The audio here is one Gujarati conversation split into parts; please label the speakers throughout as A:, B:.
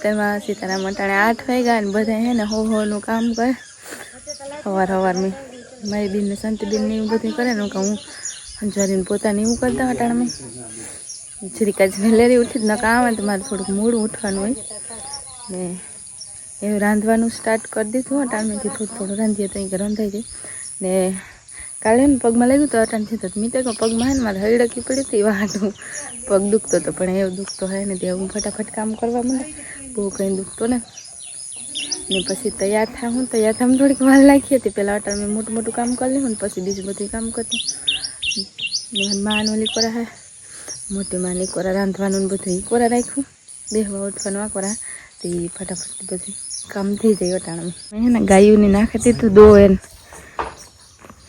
A: સિકોતેરમાં સીતારામ મટાણે આઠ વાગ્યા અને બધા હે ને હો હોનું કામ કરે. સવાર સવાર મેં મારી બેનને શાંતિબેન ને એવું બધું કરે ને હું અંજવારીને પોતાને એવું કરતા હટાણમાં જરીક જ વહેલેરી ઉઠી જ ન કામ તો મારે થોડુંક મૂળ ઉઠવાનું હોય. ને એવું રાંધવાનું સ્ટાર્ટ કરી દીધું અટાણમાંથી થોડું થોડું રાંધીએ તો અહીં રંધાઈ જાય. ને કાલે ને પગમાં લાગ્યું તો અટાણથી તો મીતે કહું, પગમાં ને મારે હળડકી પડી હતી વાટું પગ દુખતો હતો પણ એવું દુખતો હોય ને તે હું ફટાફટ કામ કરવા માંડે. બહુ કંઈ દુખતું ને. ને પછી તૈયાર થાય તૈયાર થવામાં થોડીક વાર લાગી હતી. પહેલાં અટાણ મેં મોટું મોટું કામ કરી લીધું ને પછી બીજું બધું કામ કરતી માનું ઓલી કોરા હે. મોટી માં લીકોરા રાંધવાનું બધું. કોરા રાખ્યું? બેહવા, ઉઠવાનું, આ કોરા. તો ફટાફટ બધું કામ થઈ જાય અટાણામાં મેં. ને ગાયુંની નાખી દીધું દો એને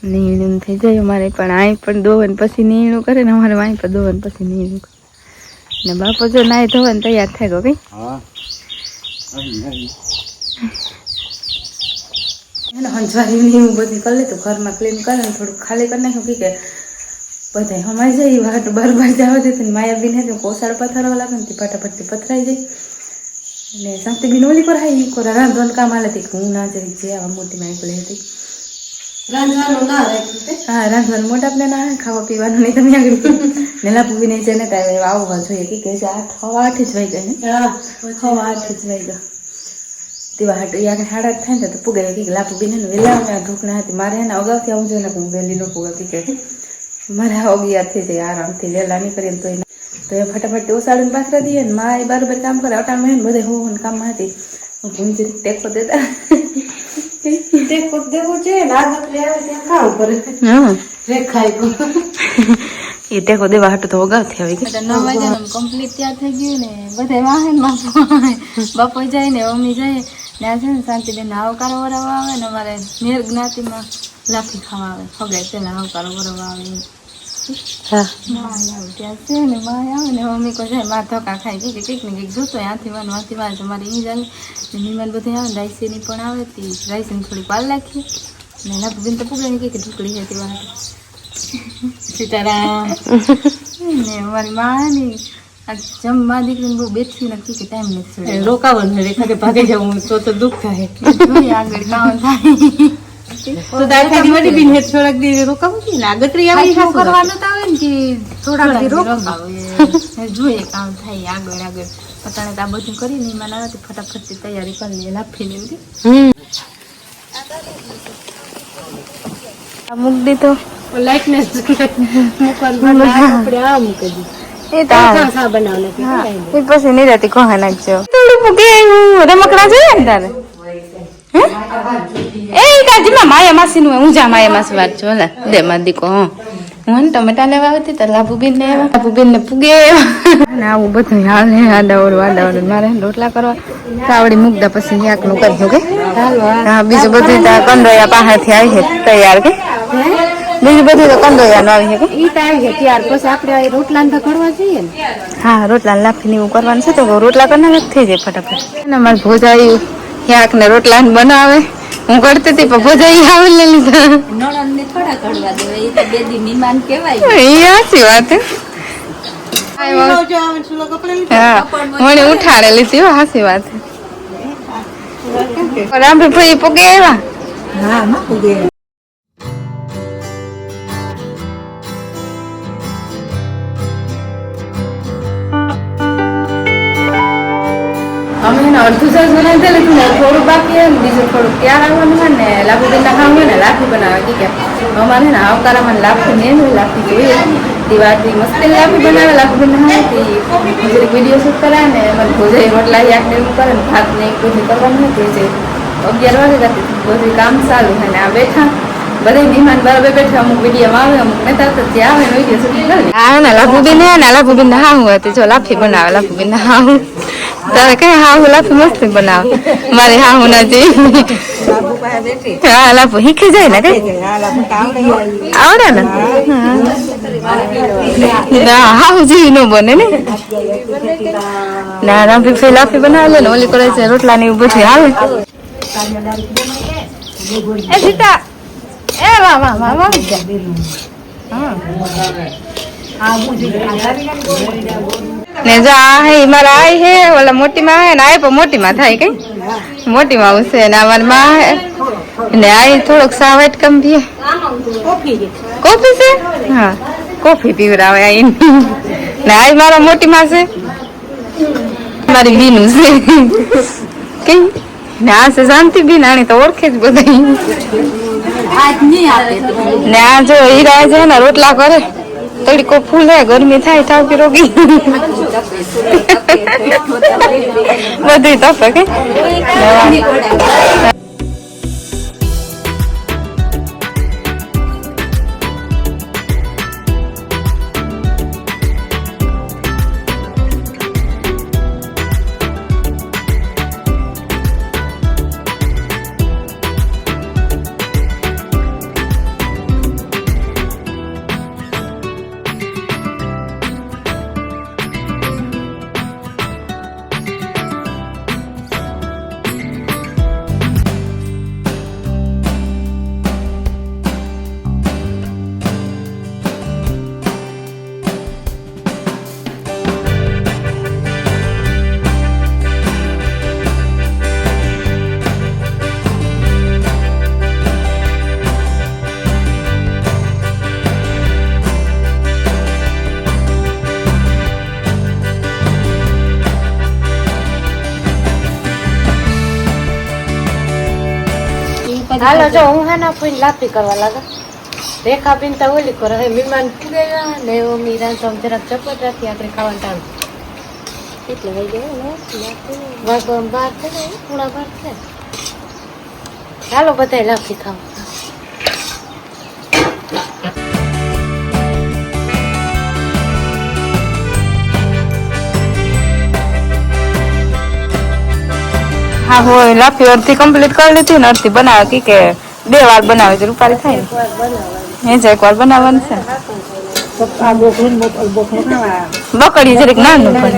A: નીણું થઈ જાય અમારે પણ. આય પણ દોવન પછી નીણું કરે ને અમારે વાંઈ પણ દોવન પછી નીણું કરે. ને બાપો જો નાય ધોવન તૈયાર થાય ગો કઈ એને ને એવું બધું કરી લીધું ઘરમાં ક્લીન કરે ને થોડુંક ખાલી કરી નાખ્યું કે બધા હમાઈ જાય વાટ બાર બાર જવા દેતી ને માયા બીને તો કોસાડ પથરાવા લાગે ને તે ફટાફટથી પથરાઈ જાય. અને શાંતિ બીન ઓલી પર હાઈ કોરા રાંધવાનું કામ આલે હતી હું ના જરી જે આ મોટી માઇકલી હતી.
B: રાંધવાનું ના રાખ્યું
A: હા રાંધવાનું મોટા આપણે ના આવે, ખાવા પીવાનું નહીં તમે આગળ નેલા પૂવી નહીં છે ને ત્યારે આવવા જોઈએ. કે કહે છે આઠ હવા આઠ જ વાઈ ને. હવા આઠ જ વાઈ તેવા હાટ એ આગળ થાય ને તો પુગે કે લાપુ બીને વેલા આવે ઢોકણા હતી. મારે એને અગાઉથી આવું જોઈએ ને હું વહેલી ન પુગે કે મારે અગિયાર થઈ જાય આરામથી વહેલા નહીં કરીએ તો એને તો એ ફટાફટ ઓસાડીને પાથરા દઈએ ને માં એ બરાબર કામ કરે અટાણ મેં બધે હું કામમાં હતી. હું ભૂંજ ટેકો દેતા.
B: ત્યાં
A: એ ટેકો દેવા હાટું તો અગાઉથી થયા નવ કમ્પ્લીટ તૈયાર થઈ ગયું ને બધા વાહનમાં બાપો જાય ને મમ્મી જાય. ને આ છે ને શાંતિબેન આવકારો વરાવવા આવે ને અમારે મેર જ્ઞાતિમાં લાફી ખાવા આવે. ખબર પેલા આવકારો વરાવવા આવે.
B: હા.
A: છે ને માય આવે ને મમ્મી કોઈ જાય માર ધોકા ખાઈ ગઈ કે કંઈક ને કંઈક જોતો હોય આથી વાર આથી વાર તમારે અહીં જ આવે મહેમાન બધા આવે ને રાઈસીની પણ આવે તે રાઈસીને થોડી પાલ રાખીએ ને એના બેન તો પૂગણી કે ઢુકડી છે તે વાર સીતારામ ને અમારી માની જમવા દીકરીને બહુ બેઠી નથી કે ટાઈમ નથી
B: રોકાવાનું રેખા કે ભાગે જવું તો તો દુઃખ થાય.
A: આગળ કામ થાય.
B: તો દાખાની વડી બીન હેઠ થોડાક દી રોકાવું છે ને? આગતરી આવી
A: શું કરવાનું તો આવે ને કે થોડા દી રોકાવે. જોઈએ કામ થાય આગળ આગળ. પતાણે તો આ બધું કરીને એમાં ના ફટાફટ તૈયારી કરી લઈએ લાફીને એમ કે.
B: હમ.
A: આ
B: લાઇટનેસ મૂકવાનું. આપણે આ મૂકી દીધું.
A: તો પછી નિરાતી કોહા નાખજો. થોડું મૂકે રમકડા જોઈએ ને તારે? એ કાજીમાં માયા માસી નું ઊંઝા માયા માસી વાત છો લે દે માર દીકો હું. ટમેટા લેવા આવી તો લાભુબેન ને આવ્યા લાભુબેન ને પૂગે અને આવું બધું હાલ હે આડાવડું આડાવડું મારે રોટલા કરવા. કાવડી મૂકતા પછી યાકનું કરજો કે? હા બીજું બધું તો કંદોયા પાસેથી આવી છે તૈયાર કે? બીજું બધું તો કંદોયા નું આવી છે
B: ઈ તો આવી છે ત્યાર પછી આપણે રોટલા ને કરવા જઈએ ને.
A: હા રોટલા લાફીને એવું કરવાનું છે તો રોટલા કરનાર થઈ જાય ફટાફટ. અને ભોજ ભોજાઈ યાક ને રોટલા ને બનાવે. હું કરતી હતી પણ ભજાઈ આવે લઈ લીધા.
B: નણંદ ને થોડા કરવા દે એ તો બે દી કહેવાય.
A: એ સાચી વાત મને ઉઠાડે લીધી. હાસી વાત રામ ભાઈ પોગે આવ્યા?
B: હા માં
A: અમે લીધું ને થોડું બાકી એમ બીજું થોડું ત્યાર આવવાનું હોય ને લાફી બેન ખાવું હોય ને લાફી બનાવે કે અમારે ને આવકારામાં લાફી હોય લાફી જોઈએ. દિવાળી મસ્તી લાફી બનાવે બેન ખાતી જરીક વીડિયો શૂટ કરાવે ને, એમાં ભોજે રોટલા યાક ને એવું કરે ને, ભાત ને બધું કરવાનું તે જે અગિયાર વાગે બધું કામ ચાલુ અને આ બેઠા બધા મહેમાન બરાબર બેઠા અમુક વિડીયોમાં આવે અમુક નતા તો જે આવે ને વીડિયો કરે હા ના લાફુબેન હે ને લાફુબેન હા હું હતી. જો લાફી બનાવે લાફુબેન હા હું તારે કઈ હા હું લાફી મસ્ત બનાવ. મારે હા હું નથી હા લાફુ શીખી જાય ને કઈ? આવડે ને? ના હા હું જેવી ન બને ને. ના રામભી ફેર લાફી બનાવે ને ઓલી કરે છે રોટલા ને એવું બધું આવે. એ સીતા એ વાહ વાહ વાહ વાહ ને જો આ હે મારા આઈ હે ઓલા મોટી માં હે ને આય પણ મોટી માં થાય કઈ. મોટી માં આવશે ને અમારમાં હે. ને આઈ થોડોક સાવટ કમ પીએ કોફી છે. હા કોફી પીવરાવે આઈ ને આય મારા મોટી માં છે. મારી બીનું છે. કઈ? ને આ છે શાંતિ બીન આની તો ઓળખે જ બધા ને આ જો હીરા છે ને રોટલા કરે. તડકો ફૂલે ગરમી થાય થાવ કે રોગી. બધું તપે કે?
B: હાલો જો હું હાના ફોઈ લાપી કરવા લાગે. રેખા બેન તો ઓલી કરો હવે મિમાન પૂરે ગયા ને એવો મીરા તો જરાક ચપટ રાખી આપણે ખાવાનું ટાણું એટલે વહી ગયો વાગો બાર છે ને પૂણા બાર થાય. હાલો બધાય લાપી ખાવા.
A: હા હોય લાફી અડધી કમ્પ્લીટ કરી લીધી ને અડધી બનાવે કી બે વાર બનાવે છે રૂપારી થાય ને. જ એક વાર બનાવવાનું છે. બકડી જરીક નાનું પણ.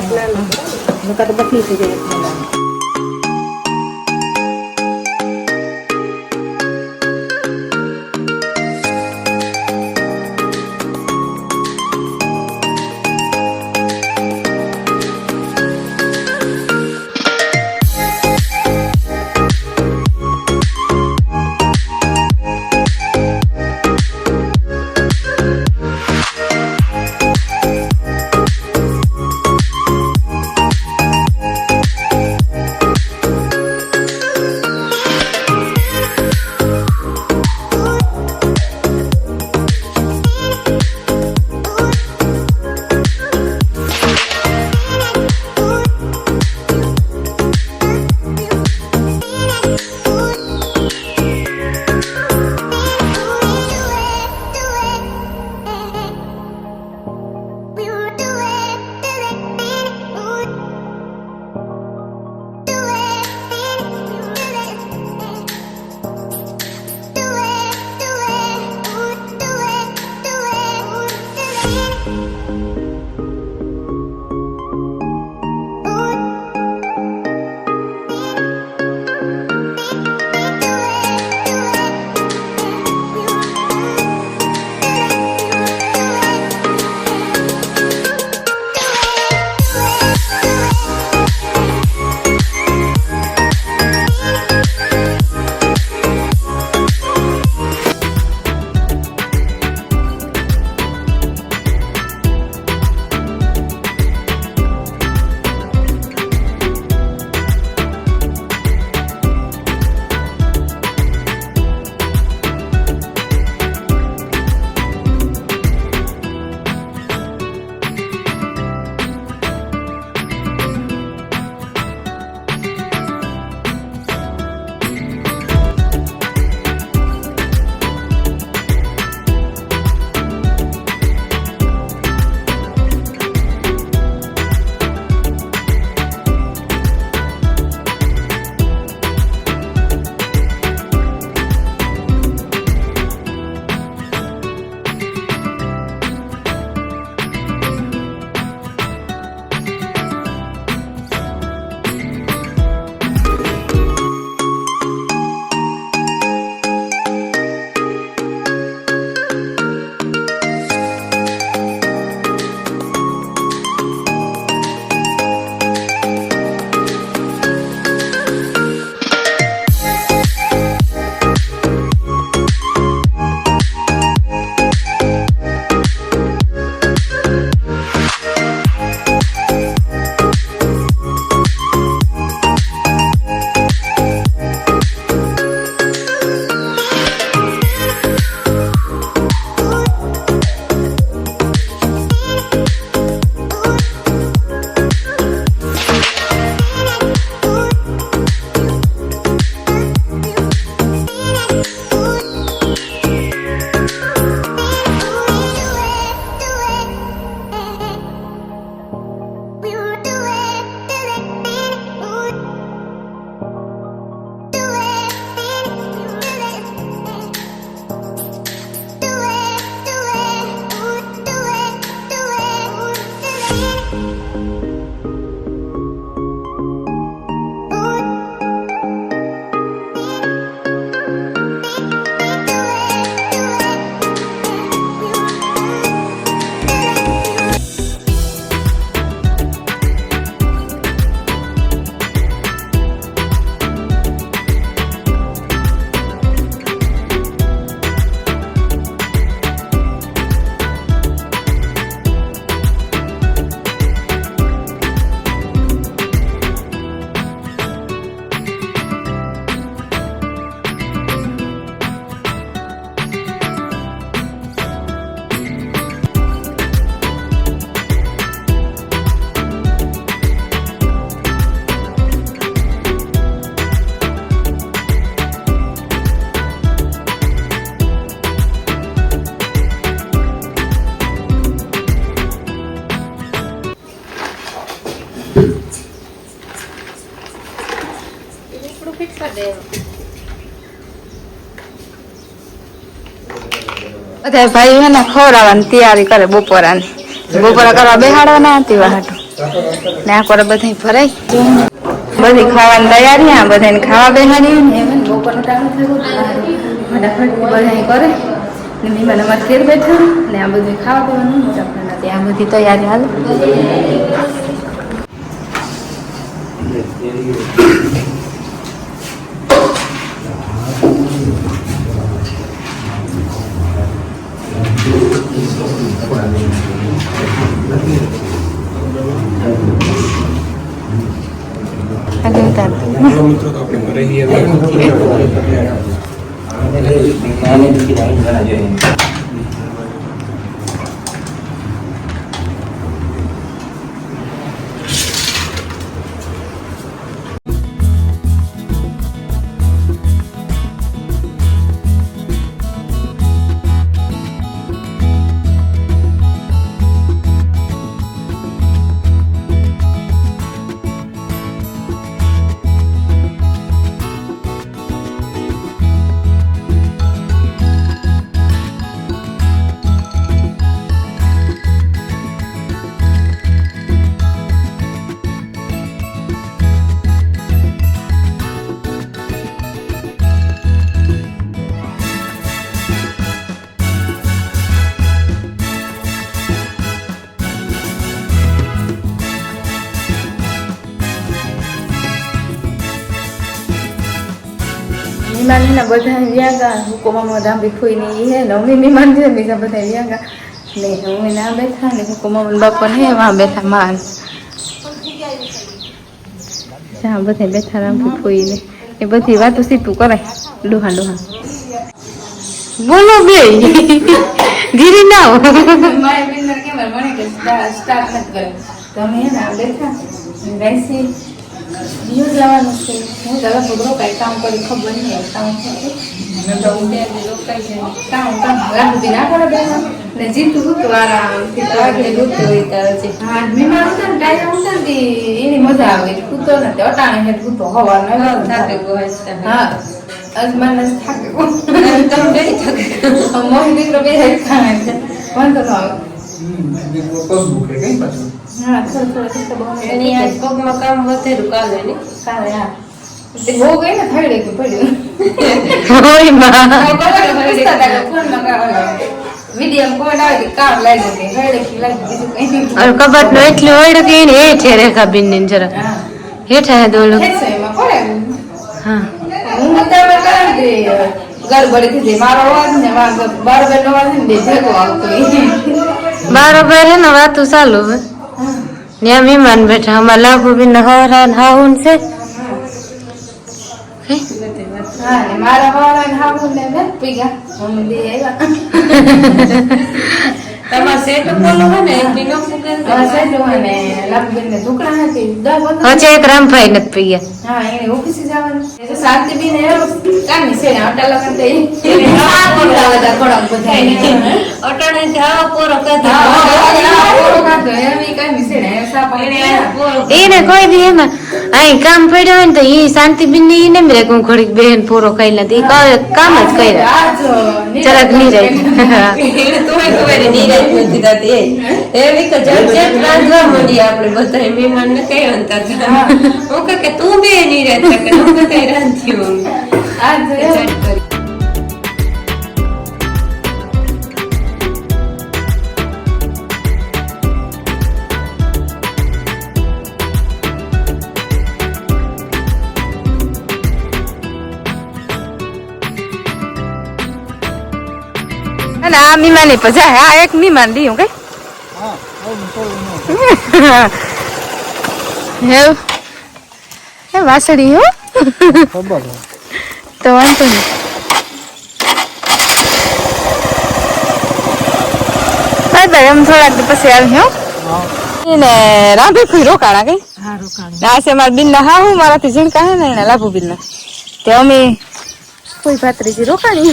A: બધા ભાઈ હે ને ખવડાવવાની તૈયારી કરે બપોરાની. બપોરા કરવા બેહાડવાના હતી વાહટો. ને આ કોરા બધી ભરાઈ બધી ખાવાની તૈયારી આ બધાને ખાવા બેહાડી બધા કરે. બધી તૈયારી હાલ આગળ ઉતાર
C: મિત્રો તો આપણે ઘરે છીએ
A: મહેમાન ને બધા વ્યાગા હુકુમામાં દાંભી ખોઈને ઈ હે ને, અમે મહેમાન બીજા બધા વ્યાગા ને અમે ના બેઠા ને હુકુમામાં બાપા ને વાં બેઠા માન. જ્યાં બધા બેઠા રાંભી ખોઈને એ બધી વાતો સીધું કરાય. ડોહા ડોહા. બોલો બે. ધીરે ના મારી બેન કેમ મને કે સ્ટાર્ટ નથી કરે તમે બેઠા બેસી. બીજું જવાનું છે. હું દાદા લગભગ કઈ કામ કરી ખબર નહીં કામ. તો હું બે દી રોકાઈ જાય. કામ કામ રાહુજી ના પડે બેસવા. ને જીતું હતું વારા વાગે ડૂબતું હોય ત્યારે જે. હા મહેમાન હતા ને ટાઈમ હતા ને એની મજા આવે. કૂતો ને અટાણે હેઠ કૂતો હવા હા. અજમાન જ થાકે મોહી દીકરો બે છે. વાંધો ન આવે. હા થોડું થોડું બહુ
B: એની આજ પગમાં કામ કાલે ને?
A: કાલે હા. બહુ ગઈ ને પડ્યું.
B: અને કબાટ નો એટલું ઓળખ કે એને હેઠે રેખા બિન ને જરા. હેઠા હે. દોલો હા
A: ને બરાબર નો ને.
B: હે ને વાતું ચાલુ હે ત્યાં મહેમાન બેઠા અમાર લાભુ બિન હરા ને હાહુન છે
A: મારા વાળા ને હાવું ને મેં પીગા મમ્મી દે આવ્યા
B: હજે એક રામભાઈ નથી
A: પ્રિય એને કોઈ
B: દી એમાં અહીં કામ પડ્યો હોય ને તો ઈ શાંતિબેનની ને મેં હું ઘડીક બેન પૂરો કઈ નથી કામ જ કર્યા જરાક નહીં રહી
A: અને આ મીમાનની પજા આ એક મીમાન લીયું કઈ? હેવ. હે વાસળી હો. તો વાંધો નહીં. બાય બાય એમ થોડાક પછી આવી હો. એને રાંધી ફૂઈ રોકાણા. કઈ છે મારા બિન ના હા હું મારાથી ઝીણકા હે ને લાભુ બિન ના તે અમે કોઈ ભાત્રીજી રોકાણી.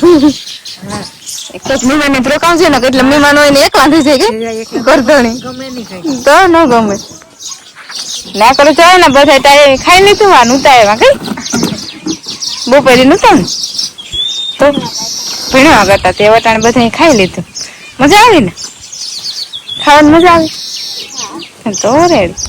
A: મહેમાન ને છે ને એટલે મહેમાન હોય ને એકલા થઈ જાય કે કરધણી તો ન ગમે. ના કરો ચાલે ને બધા તારે ખાઈ લીધું આ વાનું એવા કઈ બપોરે નહોતા ને. તો ભીણવા કરતા તે વટાણે બધા ખાઈ લીધું. મજા આવી ને? ખાવાની મજા આવી? તો રેડી.